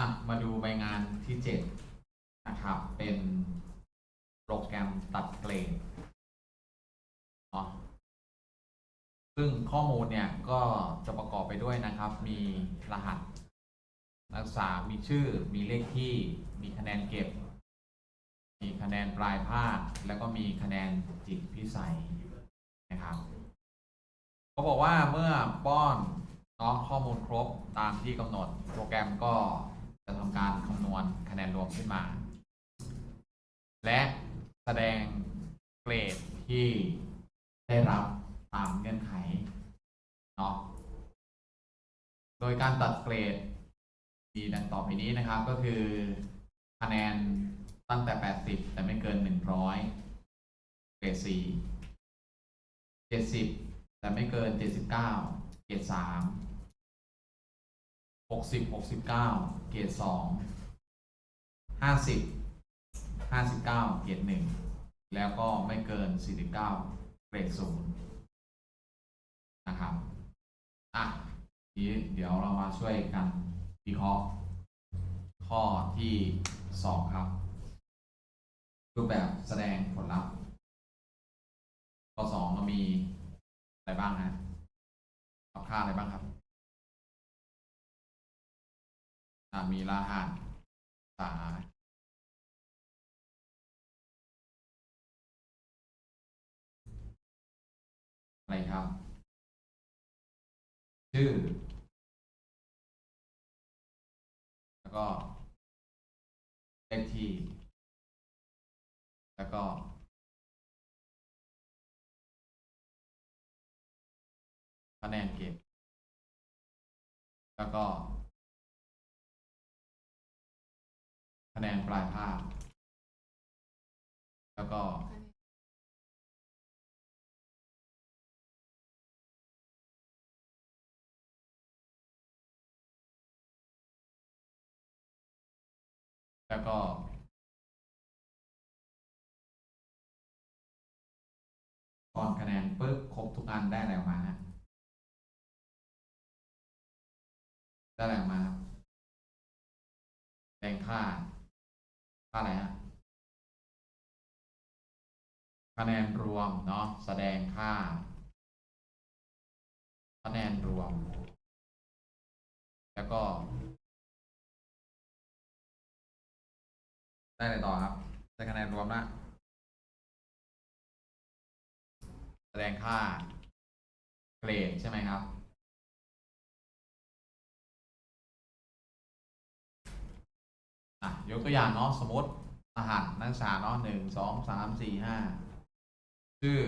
อะมาดูใบงานที่เจ็ดนะครับ เป็นโปรแกรมตัดเกรดเนาะซึ่งข้อมูลเนี่ยก็จะประกอบไปด้วยนะครับ มีรหัสนักศึกษา มีชื่อ มีเลขที่ มีคะแนนเก็บ มีคะแนนปลายภาค แล้วก็มีคะแนนจิตพิสัยนะครับเขาบอกว่าเมื่อป้อนเนาะข้อมูลครบตามที่กำหนด โปรแกรมก็ จะทำการคำนวณคะแนนรวมขึ้นมา และแสดงเกรดที่ได้รับตามเงื่อนไขเนาะโดยการตัดเกรดมีดังต่อไปนี้นะครับ ก็คือคะแนนตั้งแต่ 80 แต่ไม่เกิน 100 เกรด 4 70 แต่ไม่เกิน 79 เกรด 3 60 69เกรด2 50 59เกรด1แล้วก็ไม่เกิน49เกรด0นย์นะครับอะทีนี้เดี๋ยวเรามาช่วยกันวิเคราะห์ข้อที่2ครับ รูปแบบแสดงผลลัพธ์ข้อ2เรามีอะไรบ้างฮะรับค่าอะไรบ้างครับามีรหัสสาอะไรครับ ชื่อ แล้วก็เลขที่ แล้วก็คะแนนเก็บ แล้วก็ คะแนนปลายภาค แล้วก็ แล้วก็ก่อนคะแนนปึ๊บครบทุกอันได้อะไรออกมาฮะได้อะไรออกมาแรงค่า ค่าอะไรฮะคะแนนรวมเนาะแสดงค่า คะแนนรวม แล้วก็ ได้อะไรต่อครับ ได้คะแนนรวมนะ แสดงค่าเกรดใช่ไหมครับ อะยกตัวอย่างเนาะสมมติรหัสนักศึกษาเนาะหนึ่งสองสามสี่ห้าชื่อ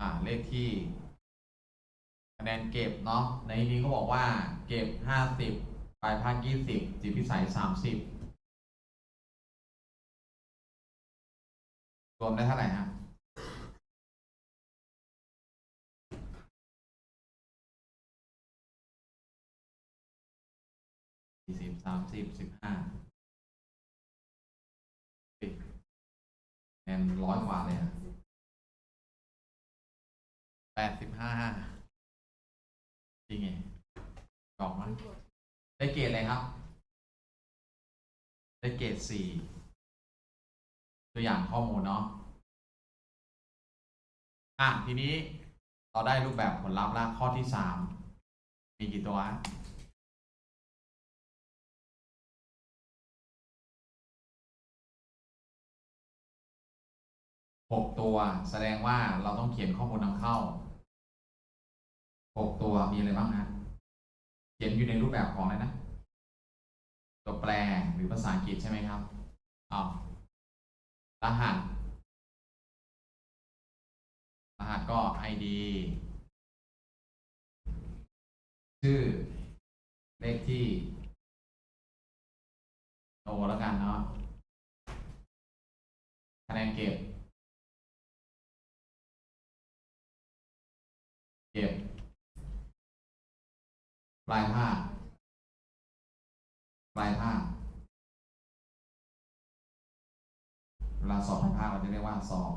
อ่าเลขที่คะแนนเก็บเนาะในนี้เขาบอกว่าเก็บห้าสิบปลายภาคยี่สิบจิตพิสัยสามสิบรวมได้เท่าไหร่ฮะ สี่สิบสามสิบสิบห้าแนนร้อยกว่าเลยอะแปดสิบห้าจริงไงกล่องมันได้เกรดอะไรครับ ได้เกรดสี่ตัวอย่างข้อมูลเนาะอะทีนี้เราได้รูปแบบผลลัพธ์แล้วข้อที่สามมีกี่ตัว ฮะหกตัว แสดงว่าเราต้องเขียนข้อมูลนำเข้าหกตัวมีอะไรบ้างฮะเขียนอยู่ในรูปแบบของอะไรนะ ตัวแปรหรือภาษาอังกฤษใช่ไหมครับอ้าวรหัส รหัสก็ ID ชื่อ เลขที่โตแล้วกันเนาะคะแนนเก็บ เก็บลายผ้าปลายผ้าเวลาสอบของภาคเราจะเรียกว่าสอบ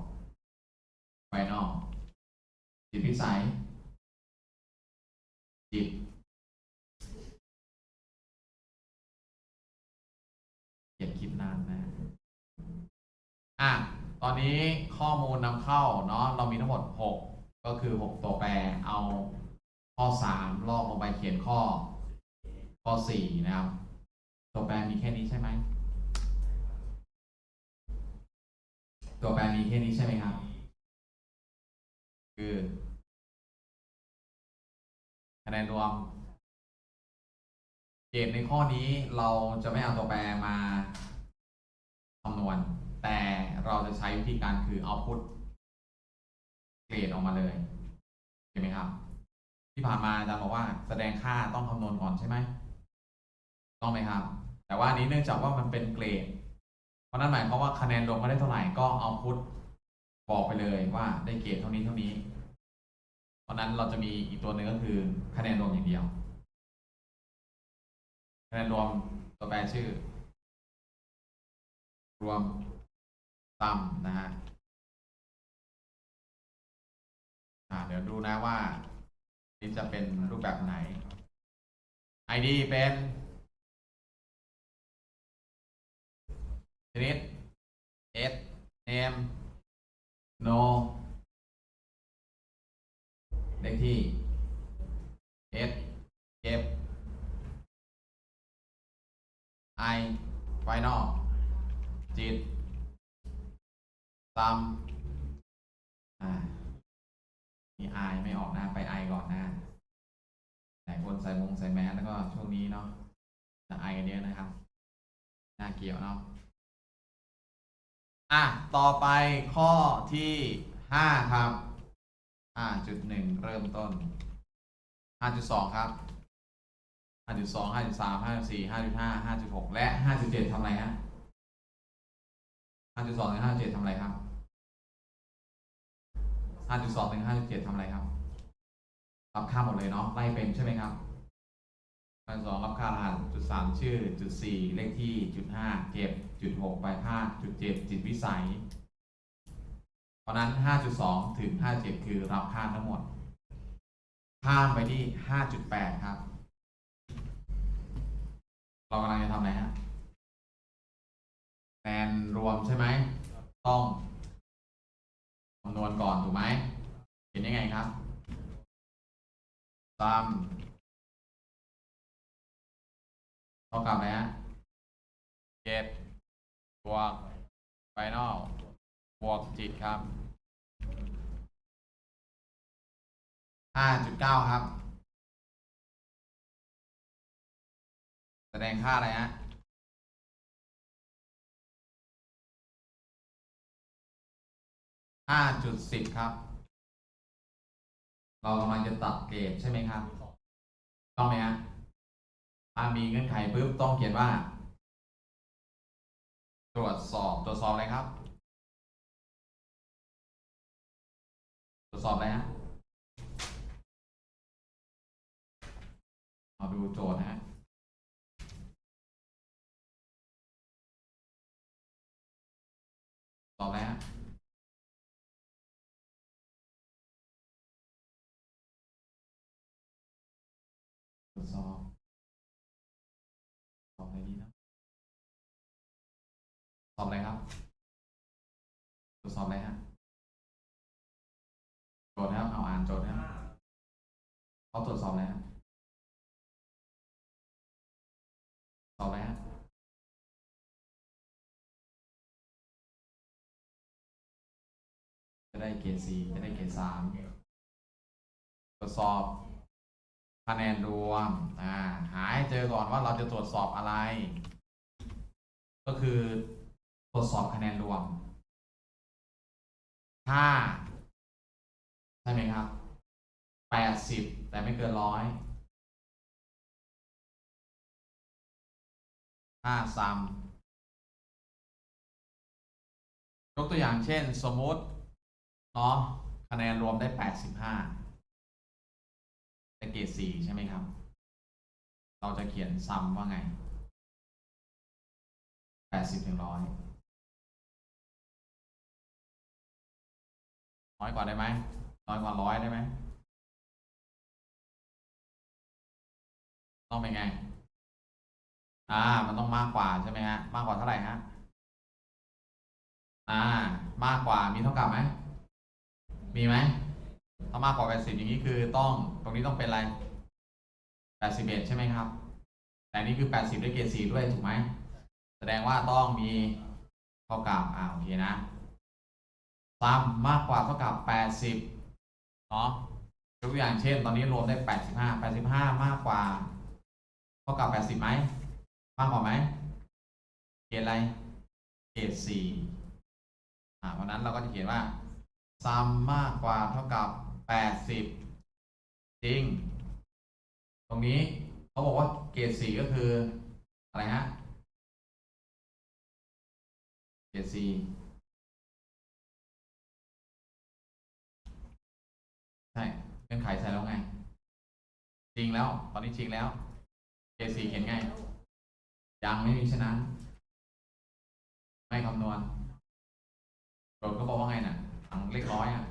ไฟนอกจิตพิสัย จิตเขียนคิดนานนะ อะ ตอนนี้ข้อมูลนำเข้าเนาะเรามีทั้งหมด 6 ก็คือ 6 ตัวแปรเอาข้อ 3 ลอกลงไปเขียนข้อ ข้อ 4 นะครับ ตัวแปรมีแค่นี้ใช่ไหม ตัวแปรมีแค่นี้ใช่ไหมครับ คือคะแนนรวมเกณฑ์ในข้อนี้เราจะไม่เอาตัวแปรมาคำนวณ แต่เราจะใช้วิธีการคือเอาพุท เกรดออกมาเลยเห็นไหมครับ ที่ผ่านมาอาจารย์บอกว่าแสดงค่าต้องคำนวณก่อนใช่ไหมต้องไหมครับ แต่ว่าอันนี้เนื่องจากว่ามันเป็นเกรด เพราะนั่นหมายความว่าคะแนนรวมไม่ได้เท่าไหร่ก็เอาพุทบอกไปเลยว่าได้เกรดเท่านี้เท่านี้ เพราะนั้นเราจะมีอีกตัวหนึ่งก็คือคะแนนรวมอย่างเดียว คะแนนรวมตัวแปรชื่อ รวมต่ำนะฮะ อ่าเดี๋ยวดูนะว่านี่จะเป็นรูปแบบไหน ID เป็นชนิด S name no เลขที่ S เก็บ I final จิตตามอ่า มีไอไม่ออกนะ ไปไอก่อนนะหลายคนใส่มงใส่แมสแล้วก็ช่วงนี้เนาะจะไอกันเยอะนะครับ น่าเกี่ยวเนาะอะ ต่อไปข้อที่ห้าครับห้าจุดหนึ่งเริ่มต้นห้าจุดสองครับห้าจุดสองห้าจุดสามห้าจุดสี่ห้าจุดห้าห้าจุดหกและห้าจุดเจ็ดทำอะไรฮะห้าจุดสองถึงห้าจุดเจ็ดทำอะไรครับห้าจุดสองถึงห้าจุดเจ็ดทำอะไรครับรับค่าหมดเลยเนาะ ไล่เป็นใช่ไหมครับ พันสองรับค่ารหัสจุดสามชื่อ จุดสี่เลขที่ จุดห้าเก็บ จุดหกปลายภาค จุดเจ็ดจิตวิสัย เพราะนั้นห้าจุดสองถึงห้าเจ็ดคือรับค่าทั้งหมด ข้ามไปที่ห้าจุดแปดครับ เรากำลังจะทำอะไรฮะแนนรวมใช่ไหม ต้องคำนวณก่อนถูกไหม เห็นยังไงครับซั ท่ากับอะไรฮะเจ็ดบวกไฟนอลบวกจิตครับห้าจุดเก้าครับ แสดงค่าอะไรฮะห้าจุดสิบครับ เรากำลังจะตัดเกรดใช่ไหมครับ ต้องไหมฮะ มีเงื่อนไขปุ๊บต้องเขียนว่า ตรวจสอบตรวจสอบอะไรครับ ตรวจสอบอะไรฮะเอาดูโจทย์นะฮะตอบอะไรฮะตรวจสอบ สอบอะไรครับตรวจสอบอะไรฮะโจทย์นะครับเอาอ่านโจทย์นะครับเขาตรวจสอบอะไรฮะสอบอะไรฮะจะได้เกรดสี่จะได้เกรดสามตรวจสอบคะแนนรวมอ่าหาให้เจอก่อนว่าเราจะตรวจสอบอะไร ก็คือ รวจสอบคะแนนรวม ถ้า ใช่ไหมครับ แปดสิบแต่ไม่เกินร้อยห้าซัมยกตัวอย่างเช่น สมมติเนาะคะแนนรวมได้แปดสิบห้าได้เกรดสี่ใช่ไหมครับ เราจะเขียนซัมว่าไงแปดสิบถึงร้อย น้อยกว่าได้ไหมน้อยกว่าร้อยได้ไหมต้องเป็นไง อ่า มันต้องมากกว่าใช่ไหมฮะ มากกว่าเท่าไหร่ฮะ อ่า มากกว่า มีเท่ากับไหม มีไหม ถ้ามากกว่า80อย่างนี้คือต้อง ตรงนี้ต้องเป็นอะไร81ใช่ไหมครับ แต่นี่คือ80ด้วยเกรด4ด้วยถูกไหม แสดงว่าต้องมีเท่ากับ อ่า โอเคนะ ซ้ำมากกว่าเท่ากับ 80เนาะยกตัวอย่างเช่น ตอนนี้รวมได้ 85 85 มากกว่าเท่ากับ 80ไหมมากกว่าไหมเกรดอะไรเกรด4อ่าเพราะนั้นเราก็จะเขียนว่าซ้ำมากกว่าเท่ากับ 80 จริง ตรงนี้เขาบอกว่าเกรด4ก็คือ อะไรฮะเกรด C ใช่เงื่อนไขใส่แล้วไง จริงแล้ว ตอนนี้จริงแล้วเกรด C เขียนไง ยังไม่มีฉะนั้น ไม่คำนวณโจทย์ก็บอกว่าไงน่ะถังเลขร้อยอะ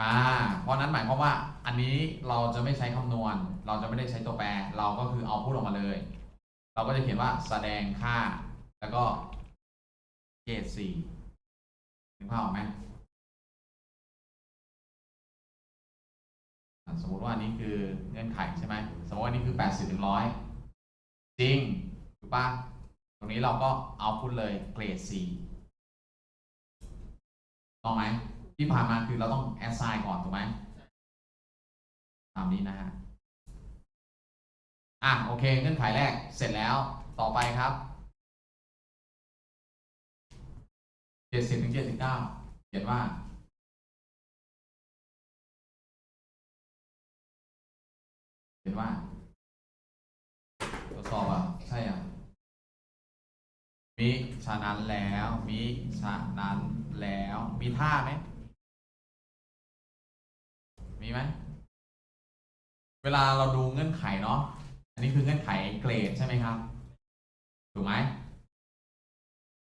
อ่า เพราะนั้นหมายความว่า อันนี้เราจะไม่ใช้คำนวณ เราจะไม่ได้ใช้ตัวแปร เราก็คือเอาพูดออกมาเลย เราก็จะเขียนว่าแสดงค่า แล้วก็เกรดสี่ถึงภาพออกไหม สมมติว่านี้คือเงื่อนไขใช่ไหมสมมติว่านี้คือแปดสิบถึงร้อยจริงถูกปะตรงนี้เราก็เอาพูดเลยเกรดสี่ต้องไหมที่ผ่านมาคือเราต้อง assign ก่อนถูกไหมตามนี้นะฮะอะโอเคเงื่อนไขแรกเสร็จแล้วต่อไปครับเจ็ดสิบถึงเจ็ดสิบเก้าเขียนว่า เขียนว่าตรวจสอบอะใช่อะมิฉะนั้นแล้วมิฉะนั้นแล้ว มีท่าไหมมีไหมเวลาเราดูเงื่อนไขเนาะอันนี้คือเงื่อนไขเกรดใช่ไหมครับถูกไหม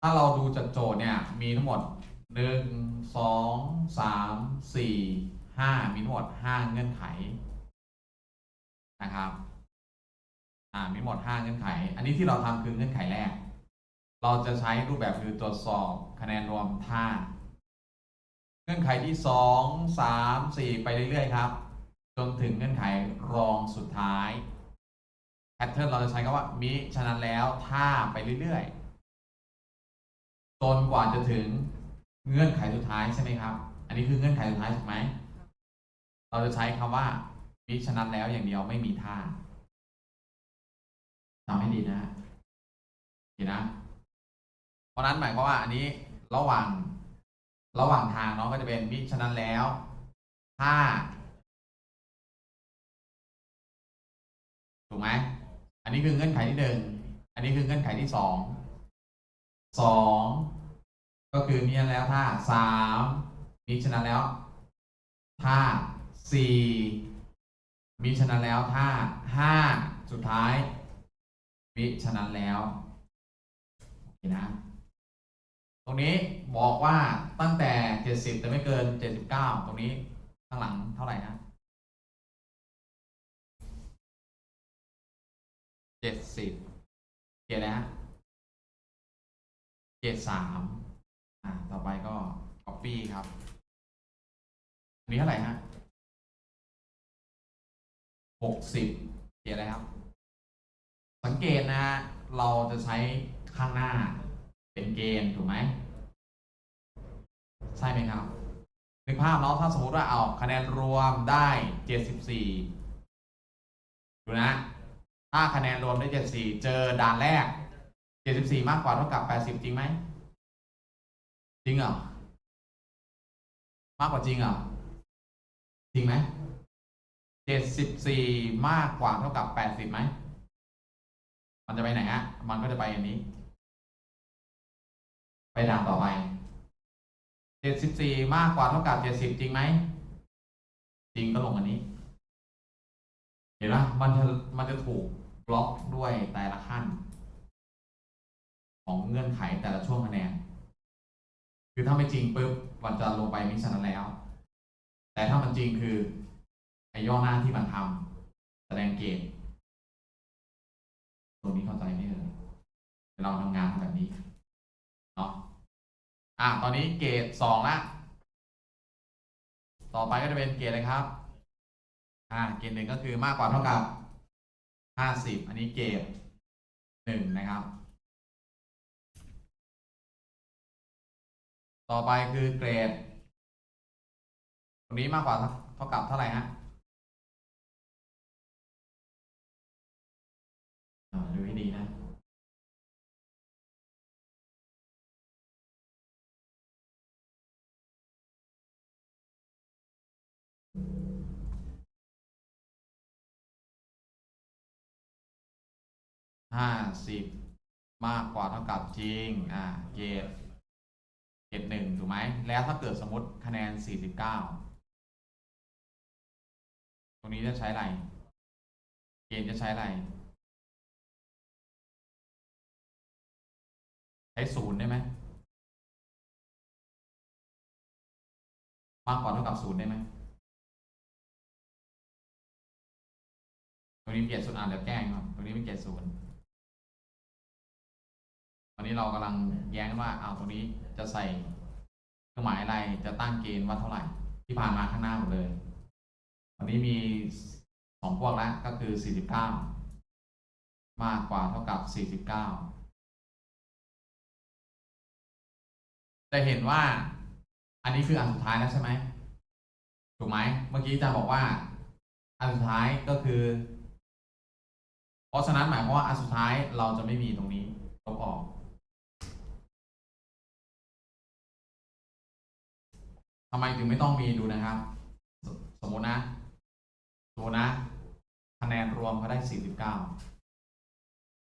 ถ้าเราดูจากโจทย์เนี่ยมีทั้งหมดหนึ่งสองสามสี่ห้ามีทั้งหมดห้าเงื่อนไข นะครับ อ่ามีหมดห้าเงื่อนไข อันนี้ที่เราทำคือเงื่อนไขแรก เราจะใช้รูปแบบคือตรวจสอบคะแนนรวมท่า เงื่อนไขที่สองสามสี่ไปเรื่อยๆครับ จนถึงเงื่อนไขรองสุดท้ายแพทเทิร์นเราจะใช้คำว่ามิฉะนั้นแล้วถ้าไปเรื่อยๆจนกว่าจะถึงเงื่อนไขสุดท้ายใช่ไหมครับ อันนี้คือเงื่อนไขสุดท้ายถูกไหม เราจะใช้คำว่า มิฉะนั้นแล้วอย่างเดียวไม่มีท่าจำให้ดีนะโอเคนะ เพราะนั้นหมายความว่าอันนี้ระหว่างระหว่างทางเนาะก็จะเป็นมิฉะนั้นแล้ว ถ้า ถูกไหม อันนี้คือเงื่อนไขที่หนึ่ง อันนี้คือเงื่อนไขที่สอง สองก็คือมีฉะนั้นแล้วถ้าสามมีฉะนั้นแล้ว ถ้าสี่ มีฉะนั้นแล้วถ้าห้าสุดท้าย มิฉะนั้นแล้วเคนะตรงนี้บอกว่าตั้งแต่เจ็ดสิบแต่ไม่เกินเจ็ดสิบเก้าตรงนี้ข้างหลังเท่าไหร่นะเจ็ดสิบเจ็ดแล้วเจ็ดสามอ่าต่อไปก็ copy ครับอันนี้เท่าไหร่ฮะ หกสิบเจ็ดอะไรครับ สังเกตนะ เราจะใช้ข้างหน้า เป็นเกณฑ์ถูกไหม ใช่ไหมครับนึกภาพเนาะถ้าสมมติว่าเอาคะแนนรวมได้เจ็ดสิบสี่ดูนะ ถ้าคะแนนรวมได้ 74 เจอด่านแรก 74 มากกว่าเท่ากับ 80 จริงไหม จริงเหรอ มากกว่าจริงเหรอ จริงไหม 74มากกว่าเท่ากับ80ไหม มันจะไปไหนฮะ มันก็จะไปอันนี้ ไปด่านต่อไป74มากกว่าเท่ากับ70จริงไหม จริงก็ลงอันนี้ เห็นไหมมันจะมันจะถูกบล็อกด้วยแต่ละขั้น ของเงื่อนไขแต่ละช่วงคะแนน คือถ้าไม่จริงปุ๊บมันจะลงไปมิฉะนั้นแล้ว แต่ถ้ามันจริงคือ ย่อหน้าที่มันทำแสดงเกณฑ์ตรงนี้เข้าใจไหมเอ่ยเราทำงานแบบนี้เนาะอะตอนนี้เกรดสองละต่อไปก็จะเป็นเกรดอะไรครับ อ่า เกรดหนึ่งก็คือมากกว่าเท่ากับห้าสิบอันนี้เกรดหนึ่งนะครับ ต่อไปคือเกรดตรงนี้มากกว่าเท่ากับเท่าไหร่ฮะ ดูให้ดีนะห้าสิบมากกว่าเท่ากับจริง อ่า เกรดเกรดหนึ่งถูกไหม แล้วถ้าเกิดสมมติคะแนนสี่สิบเก้าตรงนี้จะใช้อะไร เกณฑ์จะใช้อะไร ใช้ศูนย์ได้ไหมมากกว่าเท่ากับศูนย์ได้ไหมตรงนี้เป็นเกรศูนย์อ่านเดี๋ยวแก้งครับตรงนี้เป็นเกรดศูนย์ตอนนี้เรากำลังแย้งว่าเอาตรงนี้จะใส่เครื่องหมายอะไรจะตั้งเกณฑ์ว่าเท่าไหร่ ที่ผ่านมาข้างหน้าหมดเลยวันนี้มีสองพวกแล้วก็คือ49มากกว่าเท่ากับ49 จะเห็นว่า อันนี้คืออันสุดท้ายแล้วใช่ไหมถูกไหมเมื่อกี้อาจารย์บอกว่า อันสุดท้ายก็คือ เพราะฉะนั้นหมายความว่าอันสุดท้ายเราจะไม่มีตรงนี้ลบออกทำไมถึงไม่ต้องมีดูนะครับสสมมตินะสมมตินะคะแนนรวมเขาได้ 49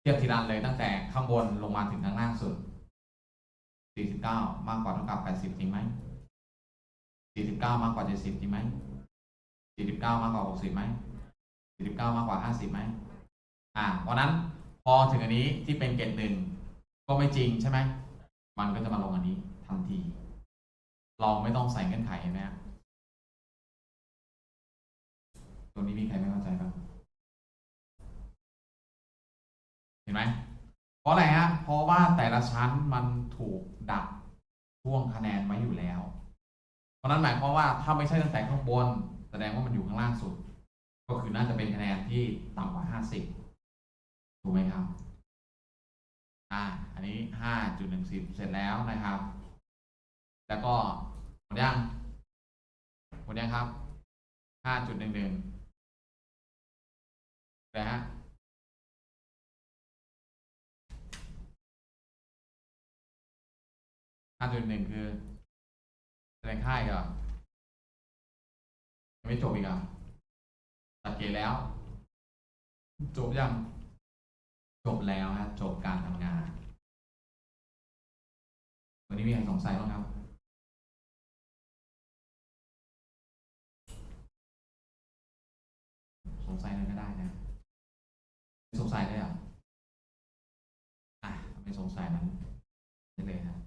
เทียบทีละอันเลยตั้งแต่ข้างบนลงมาถึงข้างล่างสุด 49 มากกว่าเท่ากับ 80 จริงไหม 49 มากกว่า 70 จริงไหม 49 มากกว่า 60ไหม 49 มากกว่า 50ไหมอ่าเพราะนั้นพอถึงอันนี้ที่เป็นเกณฑ์หนึ่งก็ไม่จริงใช่ไหม มันก็จะมาลงอันนี้ทันที เราไม่ต้องใส่เงื่อนไขเห็นไหมตรงนี้มีใครไม่เข้าใจบ้าง เห็นไหม เพราะอะไรฮะ เพราะว่าแต่ละชั้นมันถูก ดักช่วงคะแนนไว้อยู่แล้ว เพราะนั้นหมายความว่าถ้าไม่ใช่ตั้งแต่ข้างบน แสดงว่ามันอยู่ข้างล่างสุด ก็คือน่าจะเป็นคะแนนที่ต่ำกว่าห้าสิบถูกไหมครับ อ่า อันนี้ห้าจุดหนึ่งสิบเสร็จแล้วนะครับ แล้วก็หมดยังหมดยังครับห้าจุดหนึ่งหนึ่งนะฮะ ห้าจุดหนึ่งคือแสดงค่ายก่อนยังไม่จบอีกอะตัดเกณแล้ว จบยัง จบแล้วฮะ จบการทำงาน วันนี้มีใครสงสัยบ้างครับสงสัยอะไรก็ได้นะ สงสัยเลยเหรออะไม่สงสัยนั้นได้เลยนะ